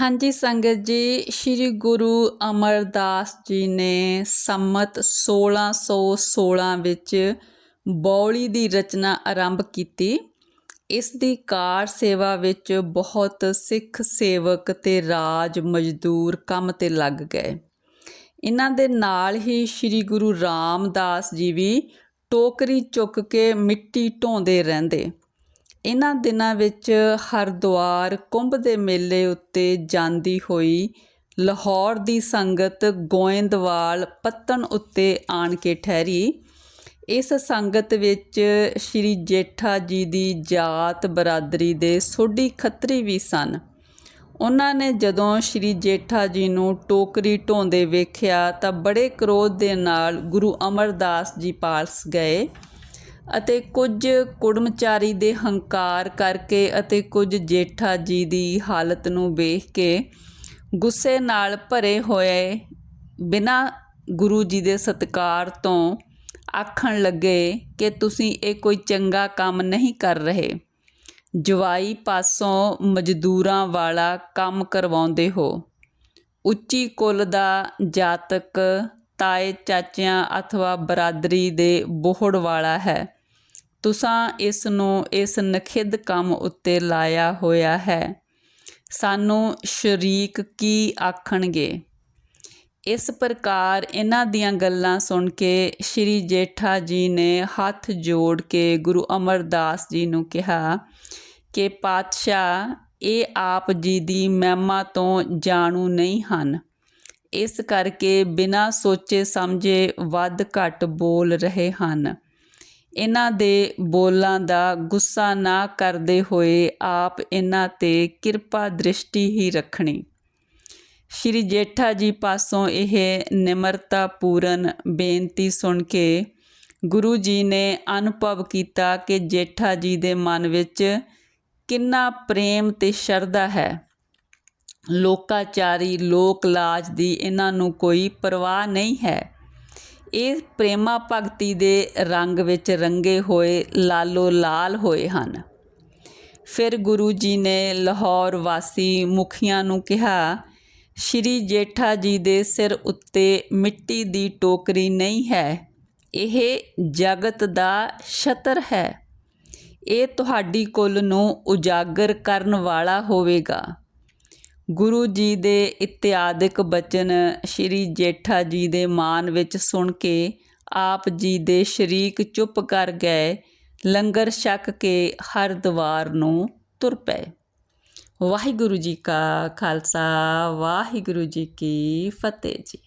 ਹਾਂਜੀ, ਸੰਗਤ ਜੀ, ਸ੍ਰੀ ਗੁਰੂ ਅਮਰਦਾਸ ਜੀ ਨੇ ਸੰਮਤ 1616 ਵਿੱਚ ਬੌਲੀ ਦੀ ਰਚਨਾ ਆਰੰਭ ਕੀਤੀ। ਇਸ ਦੀ ਕਾਰ ਸੇਵਾ ਵਿੱਚ ਬਹੁਤ ਸਿੱਖ ਸੇਵਕ ਤੇ ਰਾਜ ਮਜ਼ਦੂਰ ਕੰਮ ਤੇ ਲੱਗ ਗਏ। ਇਹਨਾਂ ਦੇ ਨਾਲ ਹੀ ਸ੍ਰੀ ਗੁਰੂ ਰਾਮਦਾਸ ਜੀ ਵੀ ਟੋਕਰੀ ਚੁੱਕ ਕੇ ਮਿੱਟੀ ਢੋਂਦੇ ਰਹਿੰਦੇ। ਇਹਨਾਂ ਦਿਨਾਂ ਵਿੱਚ ਹਰਦੁਆਰ, ਕੁੰਭ ਦੇ ਮੇਲੇ ਉੱਤੇ ਜਾਂਦੀ ਹੋਈ ਲਾਹੌਰ ਦੀ ਸੰਗਤ ਗੋਇੰਦਵਾਲ ਪੱਤਣ ਉੱਤੇ ਆਣ ਕੇ ਠਹਿਰੀ। ਇਸ ਸੰਗਤ ਵਿੱਚ ਸ਼੍ਰੀ ਜੇਠਾ ਜੀ ਦੀ ਜਾਤ ਬਰਾਦਰੀ ਦੇ ਸੋਢੀ ਖੱਤਰੀ ਵੀ ਸਨ। ਉਹਨਾਂ ਨੇ ਜਦੋਂ ਸ਼੍ਰੀ ਜੇਠਾ ਜੀ ਨੂੰ ਟੋਕਰੀ ਢੋਂਦੇ ਵੇਖਿਆ ਤਾਂ ਬੜੇ ਕ੍ਰੋਧ ਦੇ ਨਾਲ ਗੁਰੂ ਅਮਰਦਾਸ ਜੀ ਪਾਸ ਗਏ। ਅਤੇ ਕੁਝ ਕੁੜਮਚਾਰੀ ਦੇ ਹੰਕਾਰ ਕਰਕੇ ਅਤੇ ਕੁਝ ਜੇਠਾ ਜੀ ਦੀ ਹਾਲਤ ਨੂੰ ਵੇਖ ਕੇ ਗੁੱਸੇ ਨਾਲ ਭਰੇ ਹੋਏ ਬਿਨਾਂ ਗੁਰੂ ਜੀ ਦੇ ਸਤਕਾਰ ਤੋਂ ਆਖਣ ਲੱਗੇ ਕਿ ਤੁਸੀਂ ਇਹ ਕੋਈ ਚੰਗਾ ਕੰਮ ਨਹੀਂ ਕਰ ਰਹੇ। ਜਵਾਈ ਪਾਸੋਂ ਮਜ਼ਦੂਰਾਂ ਵਾਲਾ ਕੰਮ ਕਰਵਾਉਂਦੇ ਹੋ। ਉੱਚੀ ਕੁੱਲ ਦਾ ਜਾਤਕ ਤਾਏ ਚਾਚਿਆਂ ਅਥਵਾ ਬਰਾਦਰੀ ਦੇ ਬੋਹੜ ਵਾਲਾ ਹੈ। ਤੁਸਾਂ ਇਸ ਨੂੰ ਇਸ ਨਖਿੱਧ ਕੰਮ ਉੱਤੇ ਲਾਇਆ ਹੋਇਆ ਹੈ। ਸਾਨੂੰ ਸ਼ਰੀਕ ਕੀ ਆਖਣਗੇ? ਇਸ ਪ੍ਰਕਾਰ ਇਹਨਾਂ ਦੀਆਂ ਗੱਲਾਂ ਸੁਣ ਕੇ ਸ਼੍ਰੀ ਜੇਠਾ ਜੀ ਨੇ ਹੱਥ ਜੋੜ ਕੇ ਗੁਰੂ ਅਮਰਦਾਸ ਜੀ ਨੂੰ ਕਿਹਾ ਕਿ, ਪਾਤਸ਼ਾਹ, ਇਹ ਆਪ ਜੀ ਦੀ ਮਹਿਮਾ ਤੋਂ ਜਾਣੂ ਨਹੀਂ ਹਨ। ਇਸ ਕਰਕੇ ਬਿਨਾਂ ਸੋਚੇ ਸਮਝੇ ਵੱਧ ਘੱਟ ਬੋਲ ਰਹੇ ਹਨ। ਇਹਨਾਂ ਦੇ ਬੋਲਾਂ ਦਾ ਗੁੱਸਾ ਨਾ ਕਰਦੇ ਹੋਏ ਆਪ ਇਹਨਾਂ ਤੇ ਕਿਰਪਾ ਦ੍ਰਿਸ਼ਟੀ ਹੀ ਰੱਖਣੀ। ਸ਼੍ਰੀ ਜੇਠਾ ਜੀ ਪਾਸੋਂ ਇਹ ਨਿਮਰਤਾ ਪੂਰਨ ਬੇਨਤੀ ਸੁਣ ਕੇ ਗੁਰੂ ਜੀ ਨੇ ਅਨੁਭਵ ਕੀਤਾ ਕਿ ਜੇਠਾ ਜੀ ਦੇ ਮਨ ਵਿੱਚ ਕਿੰਨਾ ਪ੍ਰੇਮ ਤੇ ਸ਼ਰਧਾ ਹੈ। ਲੋਕਾਚਾਰੀ ਲੋਕ ਲਾਜ ਦੀ ਇਹਨਾਂ ਨੂੰ ਕੋਈ ਪਰਵਾਹ ਨਹੀਂ ਹੈ। ਇਹ ਪ੍ਰੇਮਾ ਭਗਤੀ ਦੇ ਰੰਗ ਵਿੱਚ ਰੰਗੇ ਹੋਏ, ਲਾਲੋ ਲਾਲ ਹੋਏ ਹਨ। ਫਿਰ ਗੁਰੂ ਜੀ ਨੇ ਲਾਹੌਰ ਵਾਸੀ ਮੁਖੀਆਂ ਨੂੰ ਕਿਹਾ, ਸ਼੍ਰੀ ਜੇਠਾ ਜੀ ਦੇ ਸਿਰ ਉੱਤੇ ਮਿੱਟੀ ਦੀ ਟੋਕਰੀ ਨਹੀਂ ਹੈ। ਇਹ ਜਗਤ ਦਾ ਛਤਰ ਹੈ। ਇਹ ਤੁਹਾਡੀ ਕੁੱਲ ਨੂੰ ਉਜਾਗਰ ਕਰਨ ਵਾਲਾ ਹੋਵੇਗਾ। ਗੁਰੂ ਜੀ ਦੇ ਇਤਿਆਦਿਕ ਬਚਨ ਸ਼੍ਰੀ ਜੇਠਾ ਜੀ ਦੇ ਮਾਨ ਵਿੱਚ ਸੁਣ ਕੇ ਆਪ ਜੀ ਦੇ ਸ਼ਰੀਕ ਚੁੱਪ ਕਰ ਗਏ, ਲੰਗਰ ਛਕ ਕੇ ਹਰਦੁਆਰ ਨੂੰ ਤੁਰ ਪਏ। ਵਾਹਿਗੁਰੂ ਜੀ ਕਾ ਖਾਲਸਾ, ਵਾਹਿਗੁਰੂ ਜੀ ਕੀ ਫਤਿਹ ਜੀ।